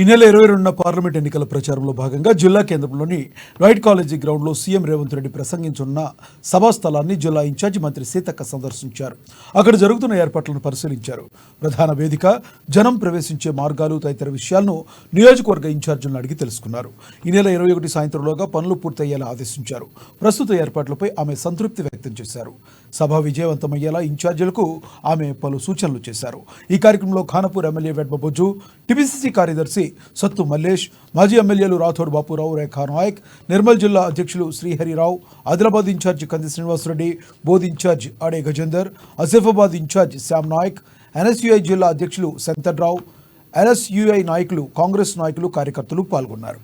ఈ నెల ఇరవై రెండున పార్లమెంట్ ఎన్నికల ప్రచారంలో భాగంగా జిల్లా కేంద్రంలోని రైట్ కాలేజీ గ్రౌండ్లో సీఎం రేవంత్ రెడ్డి ప్రసంగించనున్న సభా స్థలాన్ని జిల్లా ఇన్ఛార్జి మంత్రి సీతక్క సందర్శించారు. అక్కడ జరుగుతున్న ఏర్పాట్లను పరిశీలించారు. ప్రధాన వేదిక జనం ప్రవేశించే మార్గాలు తదితర విషయాలను నియోజకవర్గ ఇన్ఛార్జీలను అడిగి తెలుసుకున్నారు. ఈ నెల ఇరవై ఒకటి సాయంత్రంలోగా పనులు పూర్తయ్యేలా ఆదేశించారు. ప్రస్తుత ఏర్పాట్లపై ఆమె సంతృప్తి వ్యక్తం చేశారు. సభ విజయవంతమయ్యేలా ఇన్ఛార్జీలకు ఆమె పలు సూచనలు చేశారు. ఈ కార్యక్రమంలో ఖానపూర్ ఎమ్మెల్యే వెడ్మబొజ్జు టిపిసిసి కార్యదర్శి సత్తు మల్లేష్ మాజీ ఎమ్మెల్యేలు రాథోడ్ బాపురావు రేఖా నాయక్ నిర్మల్ జిల్లా అధ్యక్షులు శ్రీహరిరావు ఆదిలాబాద్ ఇన్ఛార్జి కంది Srinivasareddy Boath in-charge Ade Gajender Asifabad in-charge Shyam Naik NSUI జిల్లా అధ్యక్షులు శంతర్రావు ఎన్ఎస్యుఐ నాయకులు కాంగ్రెస్ నాయకులు కార్యకర్తలు పాల్గొన్నారు.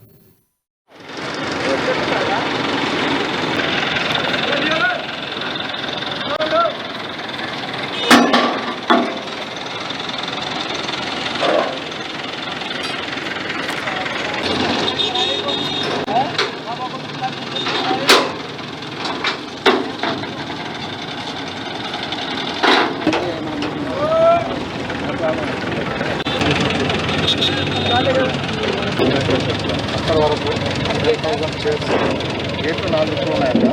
థౌసండ్ చైర్స్ గేట్లు నాలుగు ఉన్నాయంట.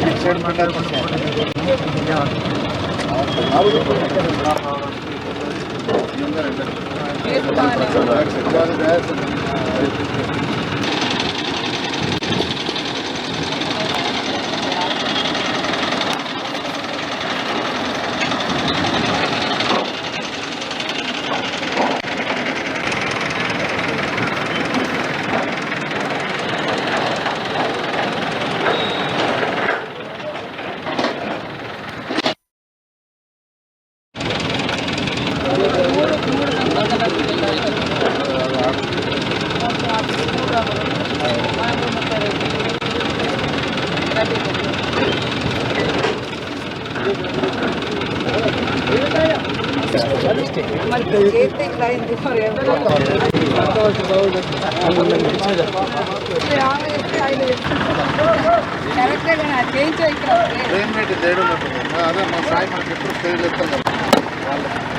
ఇటు సైడ్ పెట్టాల్సి మరి చేస్తే ఇట్లా అయింది మరి కరెక్టే కానీ అది చేయించే ఇక్కడ అదే మా సాయి మనకి ఎప్పుడు తేడా Gracias.